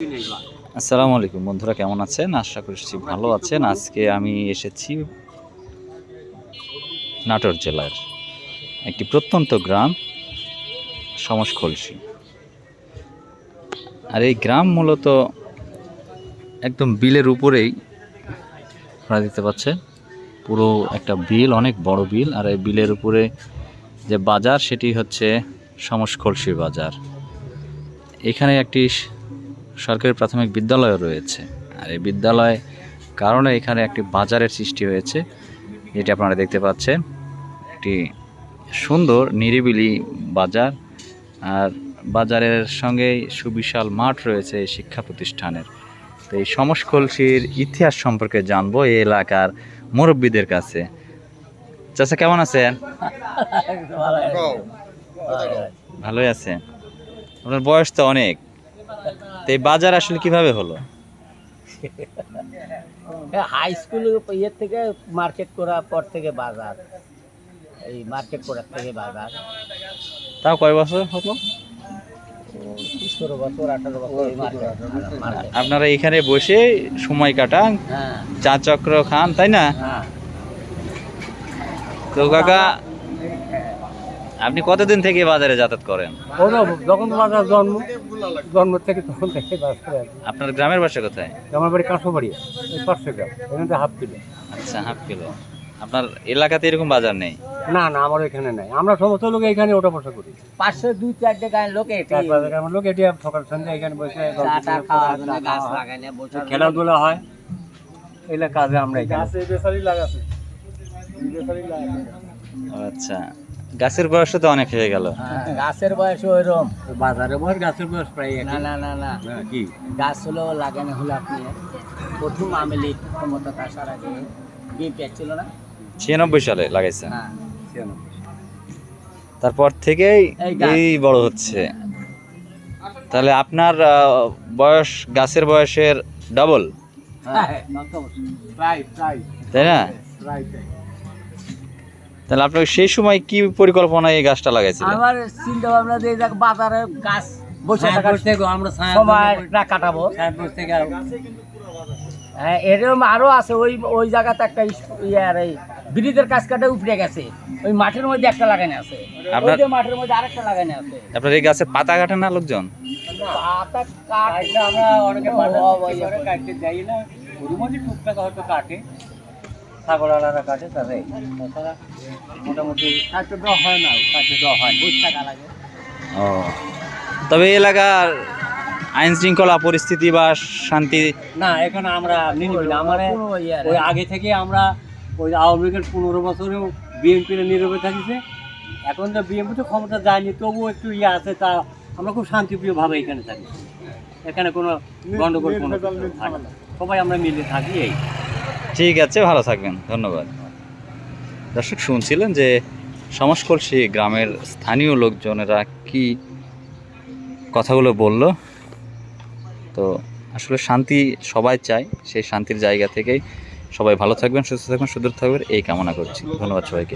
আসসালামু আলাইকুম, বন্ধুরা কেমন আছেন? আশা করছি ভালো আছেন। আজকে আমি এসেছি নাটোর জেলার একটি প্রত্যন্ত গ্রাম সমসখলসি আর এই গ্রাম মূলত একদম বিলের উপরেই, আপনারা দেখতে পাচ্ছেন, পুরো একটা বিল, অনেক বড় বিল। আর এই বিলের উপরে যে বাজার, সেটি হচ্ছে সমসখলসি বাজার। এখানে একটি সরকারি প্রাথমিক বিদ্যালয় রয়েছে। আর এই বিদ্যালয় কারণে এখানে একটি বাজারের সৃষ্টি হয়েছে। যেটি আপনারা দেখতে পাচ্ছেন একটি সুন্দর নিরিবিলি বাজার। আর বাজারের সঙ্গেই সুবিশাল মাঠ রয়েছে এই শিক্ষা প্রতিষ্ঠানের। তো এই সমসকলসির ইতিহাস সম্পর্কে জানব এই এলাকার মুরব্বীদের কাছে। চাচা কেমন আছেন? ভালোই আছেন। আপনার বয়স তো অনেক। তো এই বাজার আসলে কীভাবে হলো? হাই স্কুল ইয়ের থেকে মার্কেট করার পর থেকে বাজার। এই মার্কেট করার থেকে বাজার। তাও কয় বছর হলো। আপনারা এখানে বসে সময় কাটান হ্যাঁ। চা চক্র খান তাই না? হ্যাঁ। তো কাকা আপনি কতদিন থেকে বাজারে যাতায়াত করেন? যখন বাজার জন্ম জন্ম থেকে তখন থেকে বাজার আর কি। আপনার গ্রামের বাসা কোথায়? আমার বাড়ি কাঁচবাড়ি এই পাঁচশো গ্রাম এখান থেকে হাফ কিলো। আচ্ছা হাফ কিলো। আপনার এলাকাতে এরকম বাজার নেই? না না আমার এখানে নাই। আমরা সমস্ত লোক এখানে ওটা বসা করি। পাঁচশো দুই চারটে গায়ের লোক গ্রামের লোক এটি সকাল সন্ধ্যা এখানে বসে করে। খেলাধুলা হয় এগুলো কাজে আমরা এখানে। আচ্ছা। গাছের বয়স তো অনেক হয়ে গেল। গাছের বয়স ওইরকম। বাজারে বয়স গাছের বয়স প্রায় না না না না। কি? গাছ হলো লাগানো হলো আপনি। প্রথম আমেলি ক্ষমতা আসার আগে বিএনপি ছিল না? ছিয়ানব্বই সালে লাগাইছেন হ্যাঁ। তারপর থেকেই এই বড় হচ্ছে। তাহলে আপনার বয়স গাছের বয়সের ডবল হ্যাঁ তাই না? তাহলে আপনার সেই সময় কি পরিকল্পনা এই গাছটা লাগাইছিলেন? আমার চিন্তা ভাবনা যে বাজারে গাছ বসে আমরা ছায়া সময়টা কাটাবো। সাহেব বসে থেকে হ্যাঁ এরকম আরও আছে ওই ওই জায়গাতে একটা ইয়ার এই ব্রিজের কাজ কাটে উপরে গেছে। ওই মাঠের মধ্যে একটা লাগানো আছে। ওই আপনার- যে মাঠের মধ্যে আরেকটা লাগানো আছে। আপনার এই গাছের পাতা কাটে না লোকজন? পাতা কাট আমরা অনেকে কাটতে যাই না। ওর মধ্যে টুকটাক হয়তো কাটে। কাটে তাছাড়া মোটামুটি কাটতে দেওয়া হয় না কাটতে দেওয়া হয় বুঝ টাকা লাগে। ও। তবে এলাকার আইন শৃঙ্খলা পরিস্থিতি বা শান্তি না এখন আমরা আমার ওই আগে থেকে আমরা ওই আওয়ামী লীগের পনেরো বছরেও বিএনপির নীরবে থাকিছে। এখন তো বিএনপি তো ক্ষমতা যায়নি তবুও একটু ইয়ে আছে তা আমরা খুব শান্তিপ্রিয়ভাবে এখানে থাকি। এখানে কোনো গণ্ডগোল কোনো। সবাই আমরা মিলে থাকি এই। ঠিক আছে, ভালো থাকবেন, ধন্যবাদ। দর্শক, শুনছিলেন যে সমাজকলসি গ্রামের স্থানীয় লোকজনেরা কি কথাগুলো বলল? তো আসলে শান্তি সবাই চায়, সেই শান্তির জায়গা থেকেই সবাই ভালো থাকবেন, সুস্থ থাকবেন, সুদূর থাকবেন, এই কামনা করছি। ধন্যবাদ সবাইকে।